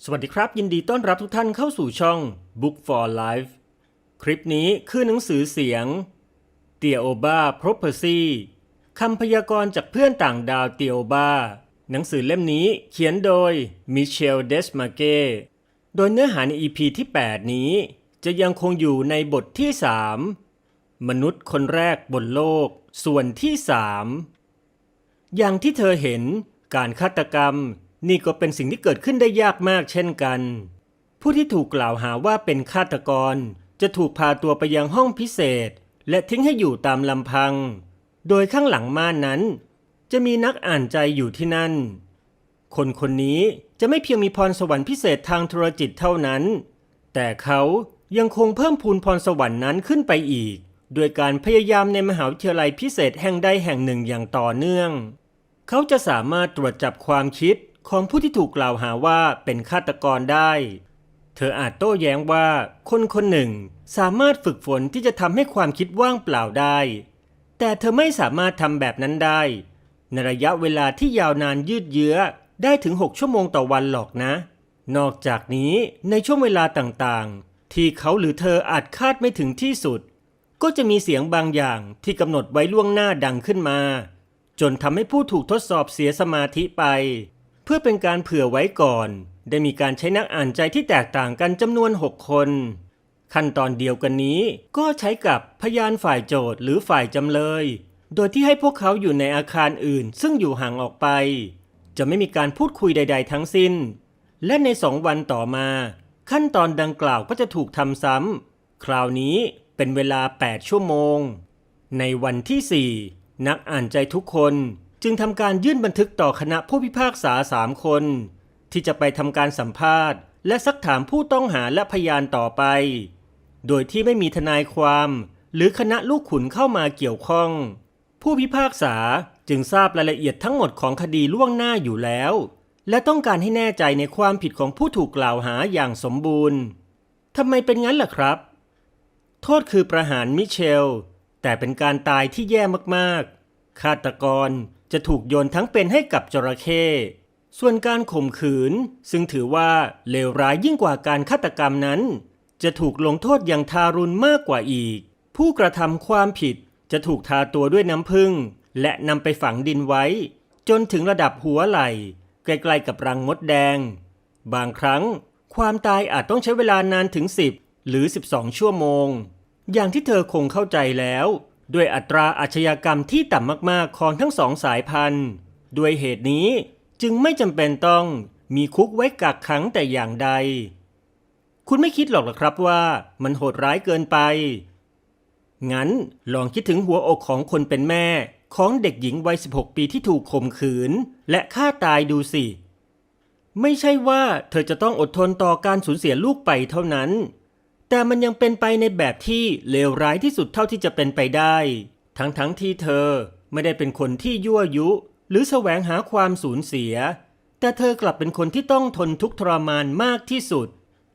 สวัสดีครับ ยินดีต้อนรับทุกท่านเข้าสู่ช่อง Book for Life คลิปนี้คือหนังสือเสียงเตียโอบา Prophecy คำพยากรณ์จากเพื่อนต่างดาวเตียโอบาหนังสือเล่มนี้เขียนโดยมิเชลเดสมาเกโดยเนื้อหาใน EP ที่ 8 นี้ จะยังคงอยู่ในบทที่ 3 มนุษย์คนแรกบนโลก ส่วนที่ 3 อย่างที่เธอเห็นการฆาตกรรม นี่ก็เป็นสิ่งที่เกิดขึ้นได้ยากมากเช่นกัน ผู้ที่ถูกกล่าวหาว่าเป็นฆาตกร จะถูกพาตัวไปยังห้องพิเศษ และทิ้งให้อยู่ตามลำพัง โดยข้างหลังม่านนั้น จะมีนักอ่านใจอยู่ที่นั่น คนคนนี้จะไม่เพียงมีพรสวรรค์พิเศษทางธุรจิตเท่านั้น แต่เขายังคงเพิ่มพูนพรสวรรค์นั้นขึ้นไปอีกด้วยการพยายามในมหาวิทยาลัยพิเศษแห่งใดแห่งหนึ่งอย่างต่อเนื่อง เขาจะสามารถตรวจจับความคิด ของผู้ที่ถูกกล่าวหาว่าเป็นฆาตกรได้ เธออาจโต้แย้งว่าคนคนหนึ่งสามารถฝึกฝนที่จะทำให้ความคิดว่างเปล่าได้ แต่เธอไม่สามารถทำแบบนั้นได้ ในระยะเวลาที่ยาวนานยืดเยื้อได้ถึง 6 ชั่วโมงต่อวันหรอกนะ นอกจากนี้ในช่วงเวลาต่างๆ ที่เขาหรือเธออาจคาดไม่ถึงที่สุด ก็จะมีเสียงบางอย่างที่กำหนดไว้ล่วงหน้าดังขึ้นมา จนทำให้ผู้ถูกทดสอบเสียสมาธิไป พื่อเป็นการเผื่อไว้ก่อน ได้มีการใช้นักอ่านใจที่แตกต่างกันจำนวน 6 คน ขั้นตอนเดียวกันนี้ก็ใช้กับพยานฝ่ายโจทย์หรือฝ่ายจำเลย โดยที่ให้พวกเขาอยู่ในอาคารอื่น ซึ่งอยู่ห่างออกไป จะไม่มีการพูดคุยใด ๆ ทั้งสิ้น และในสองวันต่อมา ขั้นตอนดังกล่าวก็จะถูกทำซ้ำคราวนี้เป็นเวลา 8 ชั่วโมง ในวันที่ 4 นักอ่านใจทุกคน จึงทำการยื่นบันทึกต่อคณะผู้พิพากษาสามคน ที่จะไปทำการสัมภาษณ์ และซักถามผู้ต้องหาและพยานต่อไป โดยที่ไม่มีทนายความ หรือคณะลูกขุนเข้ามาเกี่ยวข้อง ผู้พิพากษาจึงทราบรายละเอียดทั้งหมดของคดีล่วงหน้าอยู่แล้ว และต้องการให้แน่ใจในความผิดของผู้ถูกกล่าวหาอย่างสมบูรณ์ทำไมเป็นงั้นล่ะครับ โทษคือประหารมิเชล แต่เป็นการตายที่แย่มากๆฆาตกร จะถูกโยนทั้งเป็นให้กับจระเข้ส่วนการข่มขืน ซึ่งถือว่าเลวร้ายยิ่งกว่าการฆาตกรรมนั้น จะถูกลงโทษอย่างทารุณมากกว่าอีก ผู้กระทำความผิดจะถูกทาตัวด้วยน้ำผึ้งและนำไปฝังดินไว้ จนถึงระดับหัวไหล่ ใกล้ๆกับรังมดแดง บางครั้ง ความตายอาจต้องใช้เวลานานถึง 10 หรือ 12 ชั่วโมง อย่างที่เธอคงเข้าใจแล้ว ด้วยอัตราอาชญากรรมที่ต่ำมากๆของทั้งสองสายพันธุ์ ด้วยเหตุนี้จึงไม่จำเป็นต้องมีคุกไว้กักขังแต่อย่างใด คุณไม่คิดหรอกหรอครับว่ามันโหดร้ายเกินไป งั้นลองคิดถึงหัวอกของคนเป็นแม่ของเด็กหญิงวัย 16 ปีที่ถูกข่มขืน และฆ่าตายดูสิ ไม่ใช่ว่าเธอจะต้องอดทนต่อการสูญเสียลูกไปเท่านั้น แต่มันยังเป็นไปในแบบที่เลวร้ายที่สุดเท่าที่จะเป็นไปได้ ทั้งๆทที่เธอไม่ได้เป็นคนที่ยั่วยุ หรือแสวงหาความสูญเสีย แต่เธอกลับเป็นคนที่ต้องทนทุกข์ทรมานมากที่สุด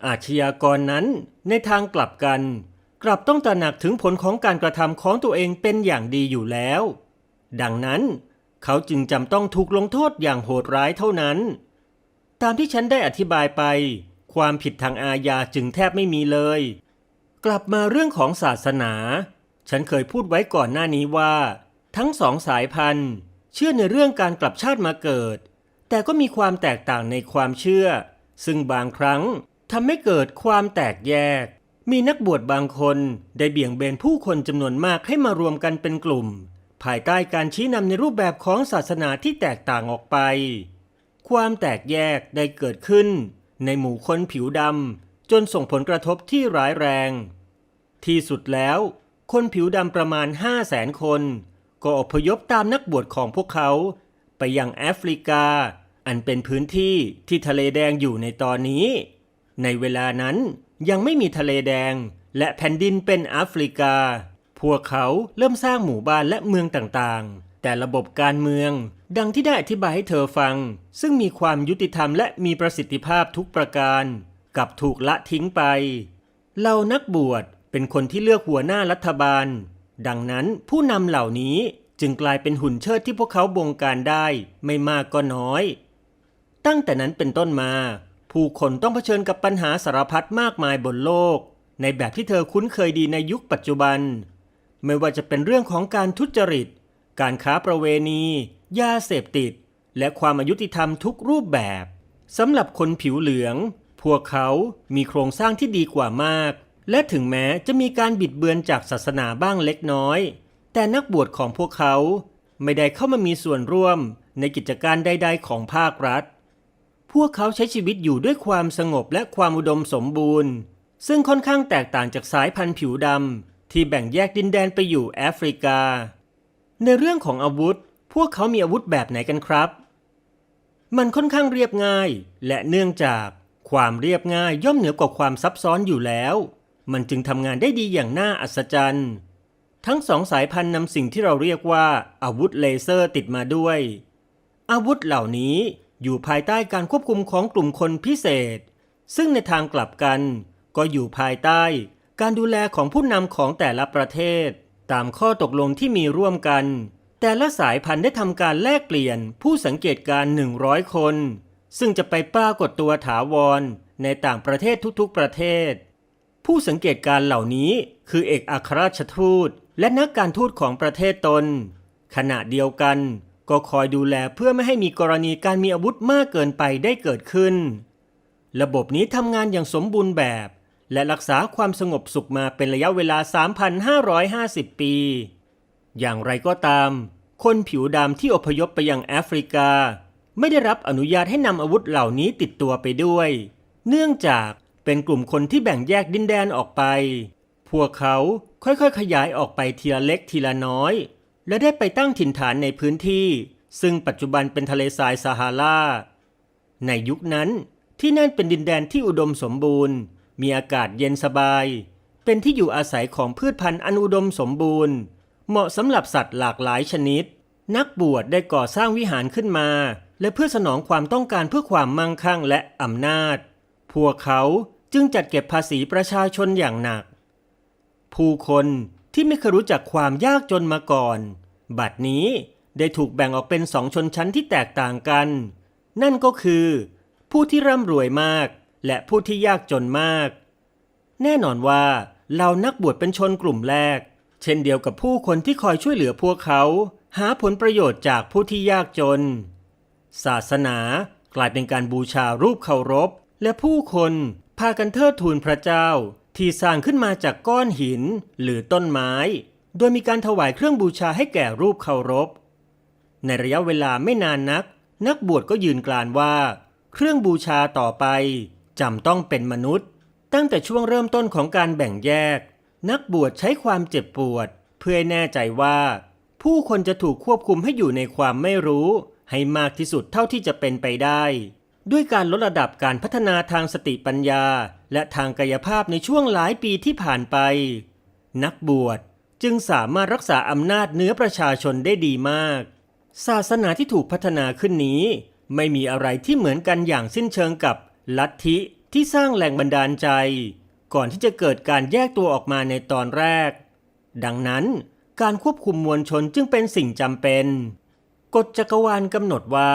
อาชญากรนั้นในทางกลับกัน กลับต้องตระหนักถึงผลของการกระทำของตัวเองเป็นอย่างดีอยู่แล้ว ดังนั้นเขาจึงจำต้องถูกลงโทษอย่างโหดร้ายเท่านั้น ตามที่ฉันได้อธิบายไป ความผิดทางอาญาจึงแทบไม่มีเลย กลับมาเรื่องของศาสนา ฉันเคยพูดไว้ก่อนหน้านี้ว่า ทั้งสองสายพันธุ์ เชื่อในเรื่องการกลับชาติมาเกิด แต่ก็มีความแตกต่างในความเชื่อ ซึ่งบางครั้งทำให้เกิดความแตกแยก มีนักบวชบางคนได้เบี่ยงเบนผู้คนจำนวนมากให้มารวมกันเป็นกลุ่ม ภายใต้การชี้นำในรูปแบบของศาสนาที่แตกต่างออกไป ความแตกแยกได้เกิดขึ้น ในหมู่คนผิวดำจนส่งผลกระทบที่ร้ายแรง ที่สุดแล้ว คนผิวดำประมาณ 5 0 0แสนคน ก็อพยพตามนักบวชของพวกเขา ไปยังแอฟริกา อันเป็นพื้นที่ที่ทะเลแดงอยู่ในตอนนี้ ในเวลานั้นยังไม่มีทะเลแดงและแผ่นดินเป็นแอฟริกา พวกเขาเริ่มสร้างหมู่บ้านและเมืองต่างๆ แต่ระบบการเมือง ดังที่ได้อธิบายให้เธอฟัง ซึ่งมีความยุติธรรมและมีประสิทธิภาพทุกประการกลับถูกละทิ้งไปเหล่านักบวชเป็นคนที่เลือกหัวหน้ารัฐบาล ดังนั้นผู้นำเหล่านี้จึงกลายเป็นหุ่นเชิดที่พวกเขาบงการได้ไม่มากก็น้อย ตั้งแต่นั้นเป็นต้นมา ผู้คนต้องเผชิญกับปัญหาสารพัดมากมายบนโลก ในแบบที่เธอคุ้นเคยดีในยุคปัจจุบัน ไม่ว่าจะเป็นเรื่องของการทุจริต การค้าประเวณี ยาเสพติด และความอายุติธรรมทุกรูปแบบสำหรับคนผิวเหลือง พวกเขามีโครงสร้างที่ดีกว่ามาก และถึงแม้จะมีการบิดเบือนจากศาสนาบ้างเล็กน้อย แต่นักบวชของพวกเขาไม่ได้เข้ามามีส่วนร่วมในกิจการใด ๆ ของภาครัฐ พวกเขาใช้ชีวิตอยู่ด้วยความสงบและความอุดมสมบูรณ์ ซึ่งค่อนข้างแตกต่างจากสายพันธุ์ผิวดำที่แบ่งแยกดินแดนไปอยู่แอฟริกา ในเรื่องของอาวุธ พวกเขามีอาวุธแบบไหนกันครับ มันค่อนข้างเรียบง่าย และเนื่องจากความเรียบง่ายย่อมเหนือกว่าความซับซ้อนอยู่แล้ว มันจึงทำงานได้ดีอย่างน่าอัศจรรย์ ทั้งสองสายพันธุ์นำสิ่งที่เราเรียกว่าอาวุธเลเซอร์ติดมาด้วย อาวุธเหล่านี้อยู่ภายใต้การควบคุมของกลุ่มคนพิเศษ ซึ่งในทางกลับกัน ก็อยู่ภายใต้ การดูแลของผู้นำของแต่ละประเทศ ตามข้อตกลงที่มีร่วมกัน แต่ละสายพันธุ์ได้ทำการแลกเปลี่ยนผู้สังเกตการณ์100 คน ซึ่งจะไปปรากฏตัวถาวรในต่างประเทศทุกๆประเทศ ผู้สังเกตการณ์เหล่านี้คือเอกอัครราชทูต และนักการทูตของประเทศตน ขณะเดียวกันก็คอยดูแลเพื่อไม่ให้มีกรณีการมีอาวุธมากเกินไปได้เกิดขึ้น ระบบนี้ทำงานอย่างสมบูรณ์แบบ และรักษาความสงบสุขมาเป็นระยะเวลา 3,550 ปี อย่างไรก็ตาม คนผิวดำที่อพยพไปยังแอฟริกา ไม่ได้รับอนุญาตให้นำอาวุธเหล่านี้ติดตัวไปด้วย เนื่องจากเป็นกลุ่มคนที่แบ่งแยกดินแดนออกไป พวกเขาค่อยๆ ขยายออกไปทีละเล็กทีละน้อย และได้ไปตั้งถิ่นฐานในพื้นที่ ซึ่งปัจจุบันเป็นทะเลทรายซาฮาราในยุคนั้นที่นั่นเป็นดินแดนที่อุดมสมบูรณ์ มีอากาศเย็นสบาย เป็นที่อยู่อาศัยของพืชพันธุ์อันอุดมสมบูรณ์ เหมาะสำหรับสัตว์หลากหลายชนิด นักบวชได้ก่อสร้างวิหารขึ้นมา และเพื่อสนองความต้องการเพื่อความมั่งคั่งและอำนาจ พวกเขาจึงจัดเก็บภาษีประชาชนอย่างหนัก ผู้คนที่ไม่เคยรู้จักความยากจนมาก่อน บัดนี้ได้ถูกแบ่งออกเป็นสองชนชั้นที่แตกต่างกัน นั่นก็คือ ผู้ที่ร่ำรวยมาก และผู้ที่ยากจนมาก แน่นอนว่าเหล่านักบวชเป็นชนกลุ่มแรก เช่นเดียวกับผู้คนที่คอยช่วยเหลือพวกเขา หาผลประโยชน์จากผู้ที่ยากจน ศาสนากลายเป็นการบูชารูปเคารพ และผู้คนพากันเทิดทูนพระเจ้าที่สร้างขึ้นมาจากก้อนหินหรือต้นไม้ โดยมีการถวายเครื่องบูชาให้แก่รูปเคารพ ในระยะเวลาไม่นานนัก นักบวชก็ยืนกลานว่า เครื่องบูชาต่อไป จำต้องเป็นมนุษย์ ตั้งแต่ช่วงเริ่มต้นของการแบ่งแยก นักบวชใช้ความเจ็บปวด เพื่อให้แน่ใจว่า ผู้คนจะถูกควบคุมให้อยู่ในความไม่รู้ ให้มากที่สุดเท่าที่จะเป็นไปได้ ด้วยการลดระดับการพัฒนาทางสติปัญญา และทางกายภาพในช่วงหลายปีที่ผ่านไป นักบวชจึงสามารถรักษาอำนาจเหนือประชาชนได้ดีมาก ศาสนาที่ถูกพัฒนาขึ้นนี้ ไม่มีอะไรที่เหมือนกันอย่างสิ้นเชิงกับ ลัทธิที่สร้างแรงบันดาลใจ ก่อนที่จะเกิดการแยกตัวออกมาในตอนแรก ดังนั้นการควบคุมมวลชนจึงเป็นสิ่งจำเป็น กฎจักรวาลกำหนดว่า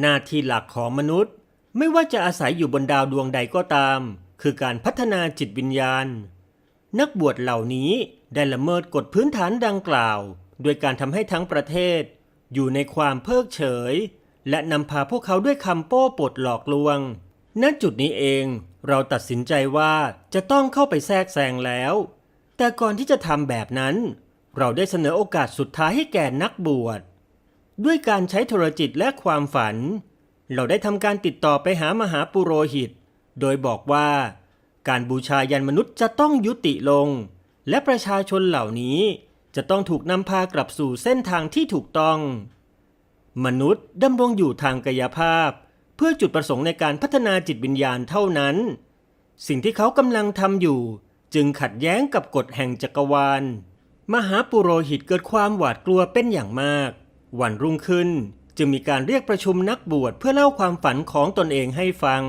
หน้าที่หลักของมนุษย์ ไม่ว่าจะอาศัยอยู่บนดาวดวงใดก็ตาม คือการพัฒนาจิตวิญญาณ นักบวชเหล่านี้ได้ละเมิดกฎพื้นฐานดังกล่าว โดยการทำให้ทั้งประเทศ อยู่ในความเพิกเฉย และนำพาพวกเขาด้วยคำโป้ปดหลอกลวง ณจุดนี้เองเราตัดสินใจว่าจะต้องเข้าไปแทรกแซงแล้ว แต่ก่อนที่จะทำแบบนั้น เราได้เสนอโอกาสสุดท้ายให้แก่นักบวช ด้วยการใช้โทรจิตและความฝัน เราได้ทำการติดต่อไปหามหาปุโรหิต โดยบอกว่า การบูชายันมนุษย์จะต้องยุติลง และประชาชนเหล่านี้จะต้องถูกนำพากลับสู่เส้นทางที่ถูกต้อง มนุษย์ดำรงอยู่ทางกายภาพ พื่อจุดประสงค์ในการพัฒนาจิตวิญญาณเท่านั้น สิ่งที่เขากำลังทำอยู่ จึงขัดแย้งกับกฎแห่งจักรวาล มหาปุโรหิตเกิดความหวาดกลัวเป็นอย่างมาก วันรุ่งขึ้นจึงมีการเรียกประชุมนักบวชเพื่อเล่าความฝันของตนเองให้ฟัง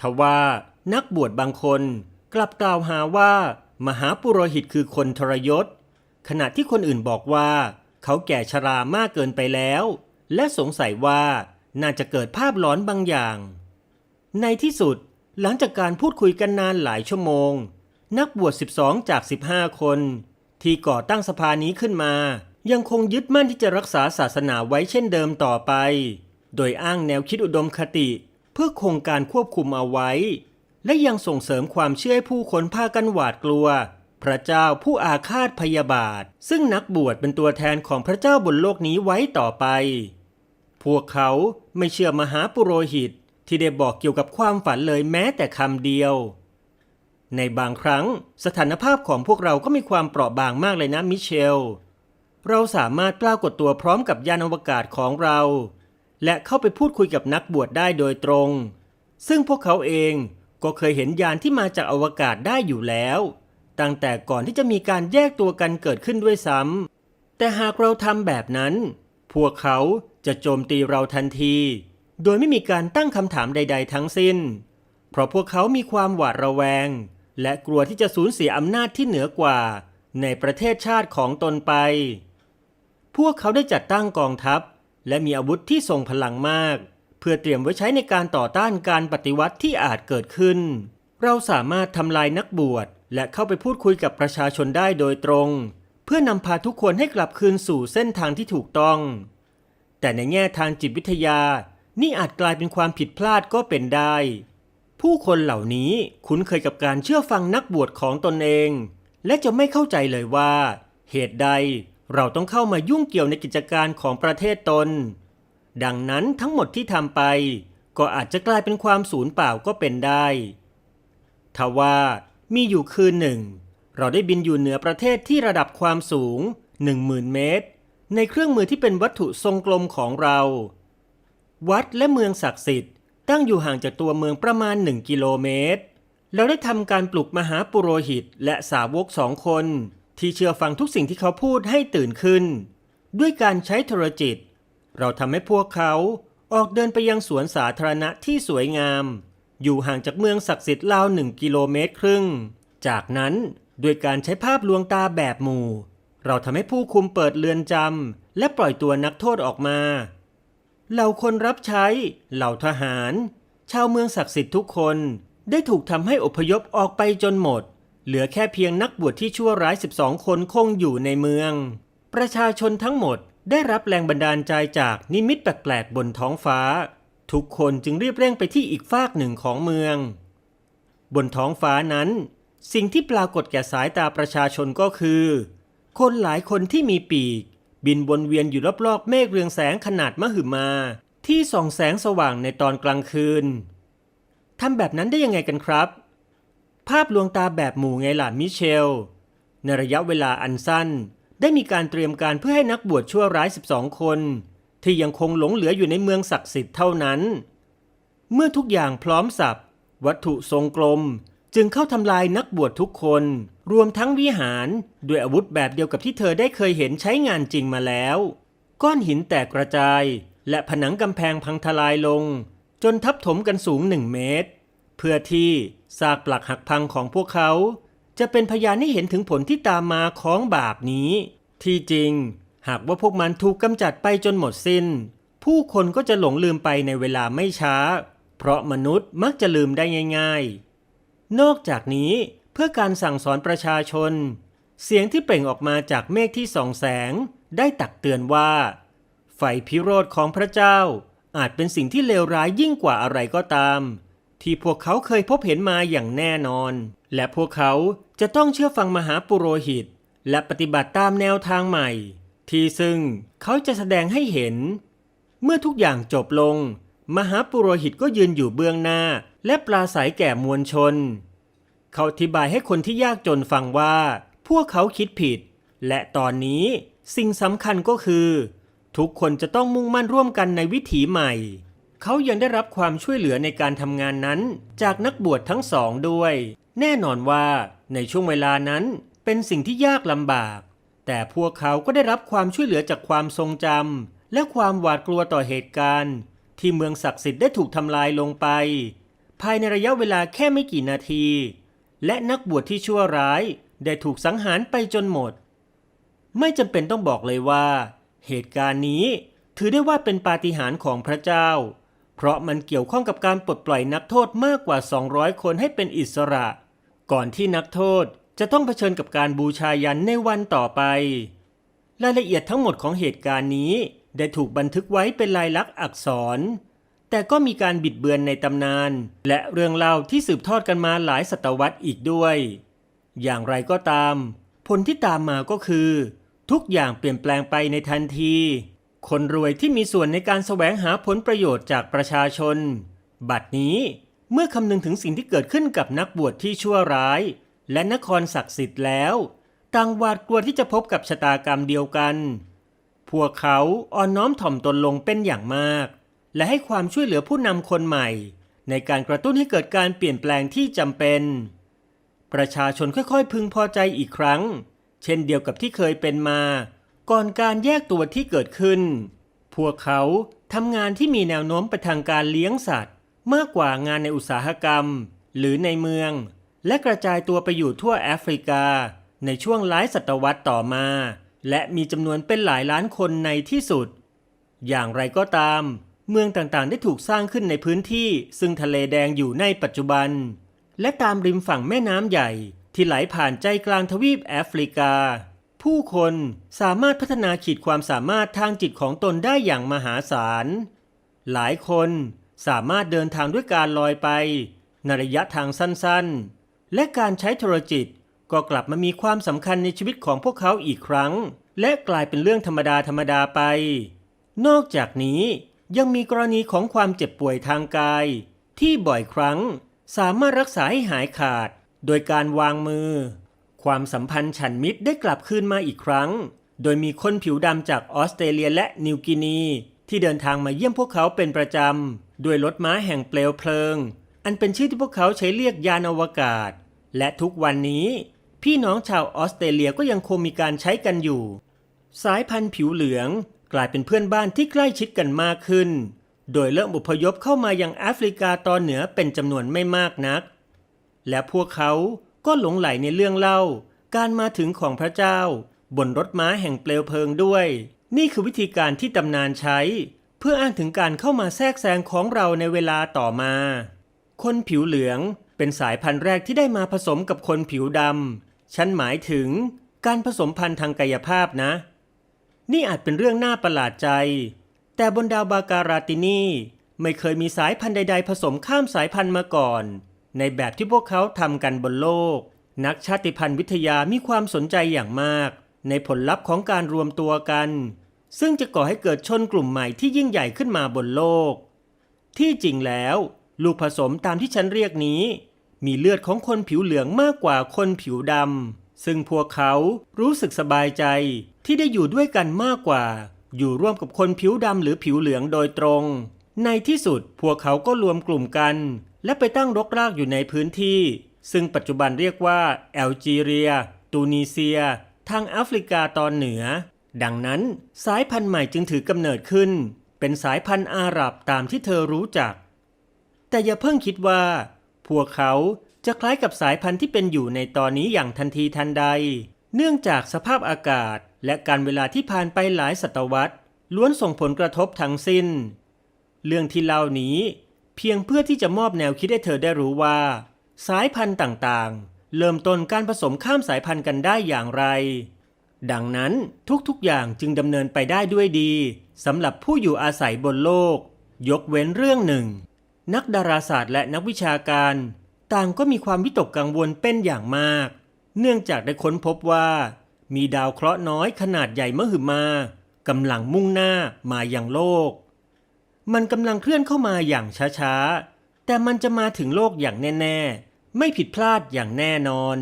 ทว่านักบวชบางคนกลับกล่าวหาว่า มหาปุโรหิตคือคนทรยศ ขณะที่คนอื่นบอกว่า เขาแก่ชรามากเกินไปแล้ว และสงสัยว่า น่าจะเกิดภาพหลอนบางอย่าง ในที่สุดหลังจากการพูดคุยกันนานหลายชั่วโมง นักบวช 12 จาก 15 คน ที่ก่อตั้งสภานี้ขึ้นมา ยังคงยึดมั่นที่จะรักษาศาสนาไว้เช่นเดิมต่อไป โดยอ้างแนวคิดอุดมคติ เพื่อคงการควบคุมเอาไว้ และยังส่งเสริมความเชื่อให้ผู้คนพากันหวาดกลัว พระเจ้าผู้อาฆาตพยาบาท ซึ่งนักบวชเป็นตัวแทนของพระเจ้าบนโลกนี้ไว้ต่อไป พวกเขาไม่เชื่อมหาปุโรหิตที่ได้บอกเกี่ยวกับความฝันเลยแม้แต่คำเดียว ในบางครั้งสถานภาพของพวกเราก็มีความเปราะบางมากเลยนะมิเชล เราสามารถปรากฏตัวพร้อมกับยานอวกาศของเรา และเข้าไปพูดคุยกับนักบวชได้โดยตรง ซึ่งพวกเขาเองก็เคยเห็นยานที่มาจากอวกาศได้อยู่แล้ว ตั้งแต่ก่อนที่จะมีการแยกตัวกันเกิดขึ้นด้วยซ้ำแต่หากเราทำแบบนั้น พวกเขา จะโจมตีเราทันที โดยไม่มีการตั้งคำถามใด ๆ ทั้งสิ้น เพราะพวกเขามีความหวาดระแวง และกลัวที่จะสูญเสียอำนาจที่เหนือกว่า ในประเทศชาติของตนไป พวกเขาได้จัดตั้งกองทัพ และมีอาวุธที่ทรงพลังมาก เพื่อเตรียมไว้ใช้ในการต่อต้านการปฏิวัติที่อาจเกิดขึ้น เราสามารถทำลายนักบวชและเข้าไปพูดคุยกับประชาชนได้โดยตรง เพื่อนำพาทุกคนให้กลับคืนสู่เส้นทางที่ถูกต้อง แต่ในแง่ทางจิตวิทยา นี่อาจกลายเป็นความผิดพลาดก็เป็นได้ ผู้คนเหล่านี้คุ้นเคยกับการเชื่อฟังนักบวชของตนเอง และจะไม่เข้าใจเลยว่า เหตุใดเราต้องเข้ามายุ่งเกี่ยวในกิจการของประเทศตน ดังนั้นทั้งหมดที่ทำไป ก็อาจจะกลายเป็นความสูญเปล่าก็เป็นได้ทว่ามีอยู่คืนหนึ่ง เราได้บินอยู่เหนือประเทศที่ระดับความสูง 10,000 เมตร ในเครื่องมือที่เป็นวัตถุทรงกลมของเรา วัดและเมืองศักดิ์สิทธิ์ ตั้งอยู่ห่างจากตัวเมืองประมาณ 1 กิโลเมตร เราได้ทำการปลุกมหาปุโรหิตและสาวกสองคน ที่เชื่อฟังทุกสิ่งที่เขาพูดให้ตื่นขึ้น ด้วยการใช้โทรจิต เราทำให้พวกเขาออกเดินไปยังสวนสาธารณะที่สวยงาม อยู่ห่างจากเมืองศักดิ์สิทธิ์ราวหนึ่งกิโลเมตรครึ่ง จากนั้นด้วยการใช้ภาพลวงตาแบบหมู่ เราทำให้ผู้คุมเปิดเรือนจำและปล่อยตัวนักโทษออกมา เหล่าคนรับใช้ เหล่าทหาร ชาวเมืองศักดิ์สิทธิ์ทุกคนได้ถูกทำให้อพยพออกไปจนหมด เหลือแค่เพียงนักบวชที่ชั่วร้าย 12 คนคงอยู่ในเมือง ประชาชนทั้งหมดได้รับแรงบันดาลใจจากนิมิตแปลกๆบนท้องฟ้า ทุกคนจึงรีบเร่งไปที่อีกฟากหนึ่งของเมือง บนท้องฟ้านั้น สิ่งที่ปรากฏแก่สายตาประชาชนก็คือ คนหลายคนที่มีปีก บินวนเวียนอยู่รอบๆเมฆเรืองแสงขนาดมหึมา ที่ส่องแสงสว่างในตอนกลางคืนทำแบบนั้นได้ยังไงกันครับ ภาพลวงตาแบบหมู่ไงล่ะมิเชล ในระยะเวลาอันสั้น ได้มีการเตรียมการเพื่อให้นักบวชชั่วร้าย 12 คน ที่ยังคงหลงเหลืออยู่ในเมืองศักดิ์สิทธิ์เท่านั้น เมื่อทุกอย่างพร้อมสับ วัตถุทรงกลมจึงเข้าทำลายนักบวชทุกคน รวมทั้งวิหารด้วยอาวุธแบบเดียวกับที่เธอได้เคยเห็นใช้งานจริงมาแล้ว ก้อนหินแตกกระจาย และผนังกำแพงพังทลายลง จนทับถมกันสูงหนึ่งเมตร เพื่อที่ซากปลักหักพังของพวกเขา จะเป็นพยานให้เห็นถึงผลที่ตามมาของบาปนี้ ที่จริง หากว่าพวกมันถูกกำจัดไปจนหมดสิ้น ผู้คนก็จะหลงลืมไปในเวลาไม่ช้า เพราะมนุษย์มักจะลืมได้ง่าย ๆ นอกจากนี้ พื่อการสั่งสอนประชาชน เสียงที่เปล่งออกมาจากเมฆที่ส่องแสง ได้ตักเตือนว่า ไฟพิโรธของพระเจ้า อาจเป็นสิ่งที่เลวร้ายยิ่งกว่าอะไรก็ตาม ที่พวกเขาเคยพบเห็นมาอย่างแน่นอน และพวกเขาจะต้องเชื่อฟังมหาปุโรหิต และปฏิบัติตามแนวทางใหม่ ที่ซึ่งเขาจะแสดงให้เห็น เมื่อทุกอย่างจบลง มหาปุโรหิตก็ยืนอยู่เบื้องหน้า และปราศัยแก่มวลชน เขาอธิบายให้คนที่ยากจนฟังว่า พวกเขาคิดผิด และตอนนี้สิ่งสำคัญก็คือ ทุกคนจะต้องมุ่งมั่นร่วมกันในวิถีใหม่ เขายังได้รับความช่วยเหลือในการทำงานนั้นจากนักบวชทั้งสองด้วย แน่นอนว่าในช่วงเวลานั้นเป็นสิ่งที่ยากลำบาก แต่พวกเขาก็ได้รับความช่วยเหลือจากความทรงจำและความหวาดกลัวต่อเหตุการณ์ ที่เมืองศักดิ์สิทธิ์ได้ถูกทำลายลงไป ภายในระยะเวลาแค่ไม่กี่นาที และนักบวชที่ชั่วร้ายได้ถูกสังหารไปจนหมด ไม่จำเป็นต้องบอกเลยว่า เหตุการณ์นี้ถือได้ว่าเป็นปาฏิหาริย์ของพระเจ้า เพราะมันเกี่ยวข้องกับการปลดปล่อยนักโทษมากกว่า 200 คนให้เป็นอิสระ ก่อนที่นักโทษจะต้องเผชิญกับการบูชายันในวันต่อไป รายละเอียดทั้งหมดของเหตุการณ์นี้ได้ถูกบันทึกไว้เป็นลายลักษณ์อักษร แต่ก็มีการบิดเบือนในตำนาน และเรื่องเล่าที่สืบทอดกันมาหลายศตวรรษอีกด้วย อย่างไรก็ตาม ผลที่ตามมาก็คือ ทุกอย่างเปลี่ยนแปลงไปในทันที คนรวยที่มีส่วนในการแสวงหาผลประโยชน์จากประชาชน บัดนี้เมื่อคำนึงถึงสิ่งที่เกิดขึ้นกับนักบวชที่ชั่วร้าย และนครศักดิ์สิทธิ์แล้วต่างหวาดกลัวที่จะพบกับชะตากรรมเดียวกัน พวกเขาอ่อนน้อมถ่อมตนลงเป็นอย่างมาก และให้ความช่วยเหลือผู้นำคนใหม่ ในการกระตุ้นให้เกิดการเปลี่ยนแปลงที่จำเป็น ประชาชนค่อยๆ พึงพอใจอีกครั้ง เช่นเดียวกับที่เคยเป็นมา ก่อนการแยกตัวที่เกิดขึ้น พวกเขาทำงานที่มีแนวโน้มไปทางการเลี้ยงสัตว์ มากกว่างานในอุตสาหกรรม หรือในเมือง และกระจายตัวไปอยู่ทั่วแอฟริกา ในช่วงหลายศตวรรษต่อมา และมีจำนวนเป็นหลายล้านคนในที่สุด อย่างไรก็ตาม เมืองต่างๆ ได้ถูกสร้างขึ้นในพื้นที่ ซึ่งทะเลแดงอยู่ในปัจจุบัน และตามริมฝั่งแม่น้ำใหญ่ ที่ไหลผ่านใจกลางทวีปแอฟริกา ผู้คนสามารถพัฒนาขีดความสามารถทางจิตของตนได้อย่างมหาศาล หลายคนสามารถเดินทางด้วยการลอยไป ในระยะทางสั้นๆ และการใช้โทรจิตก็กลับมามีความสำคัญในชีวิตของพวกเขาอีกครั้ง และกลายเป็นเรื่องธรรมดาธรรมดาไป นอกจากนี้ ยังมีกรณีของความเจ็บป่วยทางกาย ที่บ่อยครั้งสามารถรักษาให้หายขาด โดยการวางมือ ความสัมพันธ์ฉันมิตรได้กลับคืนมาอีกครั้ง โดยมีคนผิวดำจากออสเตรเลียและนิวกินี ที่เดินทางมาเยี่ยมพวกเขาเป็นประจำด้วยรถม้าแห่งเปลวเพลิง อันเป็นชื่อที่พวกเขาใช้เรียกยานอวกาศ และทุกวันนี้ พี่น้องชาวออสเตรเลียก็ยังคงมีการใช้กันอยู่ สายพันธุ์ผิวเหลือง กลายเป็นเพื่อนบ้านที่ใกล้ชิดกันมากขึ้น โดยเริ่มอพยพเข้ามายังแอฟริกาตอนเหนือเป็นจำนวนไม่มากนัก และพวกเขาก็หลงไหลในเรื่องเล่า การมาถึงของพระเจ้า บนรถม้าแห่งเปลวเพลิงด้วย นี่คือวิธีการที่ตำนานใช้ เพื่ออ้างถึงการเข้ามาแทรกแซงของเราในเวลาต่อมา คนผิวเหลืองเป็นสายพันธุ์แรกที่ได้มาผสมกับคนผิวดำฉันหมายถึงการผสมพันธุ์ทางกายภาพนะ นี่อาจเป็นเรื่องน่าประหลาดใจ แต่บนดาวบาการาตินีไม่เคยมีสายพันธุ์ใด ๆ ผสมข้ามสายพันธุ์มาก่อน ในแบบที่พวกเขาทำกันบนโลก นักชาติพันธุ์วิทยามีความสนใจอย่างมาก ในผลลัพธ์ของการรวมตัวกัน ซึ่งจะก่อให้เกิดชนกลุ่มใหม่ที่ยิ่งใหญ่ขึ้นมาบนโลก ที่จริงแล้ว ลูกผสมตามที่ฉันเรียกนี้ มีเลือดของคนผิวเหลืองมากกว่าคนผิวดำซึ่งพวกเขารู้สึกสบายใจ ที่ได้อยู่ด้วยกันมากกว่า อยู่ร่วมกับคนผิวดำหรือผิวเหลืองโดยตรง ในที่สุดพวกเขาก็รวมกลุ่มกัน และไปตั้งรกรากอยู่ในพื้นที่ ซึ่งปัจจุบันเรียกว่าแอลจีเรีย ตูนิเซีย ทางแอฟริกาตอนเหนือ ดังนั้นสายพันธุ์ใหม่จึงถือกำเนิดขึ้น เป็นสายพันธุ์อาหรับตามที่เธอรู้จัก แต่อย่าเพิ่งคิดว่า พวกเขาจะคล้ายกับสายพันธุ์ที่เป็นอยู่ในตอนนี้อย่างทันทีทันใด เนื่องจากสภาพอากาศและการเวลาที่ผ่านไปหลายศตวรรษ ล้วนส่งผลกระทบทั้งสิ้น เรื่องที่เล่านี้ เพียงเพื่อที่จะมอบแนวคิดให้เธอได้รู้ว่า สายพันธุ์ต่างๆ เริ่มต้นการผสมข้ามสายพันธุ์กันได้อย่างไร ดังนั้นทุกๆอย่างจึงดำเนินไปได้ด้วยดีสำหรับผู้อยู่อาศัยบนโลก ยกเว้นเรื่องหนึ่ง นักดาราศาสตร์และนักวิชาการ ต่างก็มีความวิตกกังวลเป็นอย่างมาก เนื่องจากได้ค้นพบว่า มีดาวเคราะห์น้อยขนาดใหญ่มหึมากำลังมุ่งหน้ามาอย่างโลก มันกำลังเคลื่อนเข้ามาอย่างช้าๆ แต่มันจะมาถึงโลกอย่างแน่ ๆ ไม่ผิดพลาดอย่างแน่นอน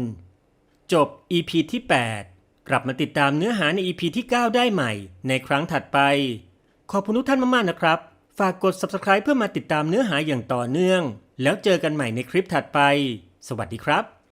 จบ EP ที่ 8 กลับมาติดตามเนื้อหาใน EP ที่ 9 ได้ใหม่ ในครั้งถัดไป ขอบคุณทุกท่านมากๆนะครับ ฝากกด Subscribe เพื่อมาติดตามเนื้อหาอย่างต่อเนื่อง แล้วเจอกันใหม่ในคลิปถัดไป สวัสดีครับ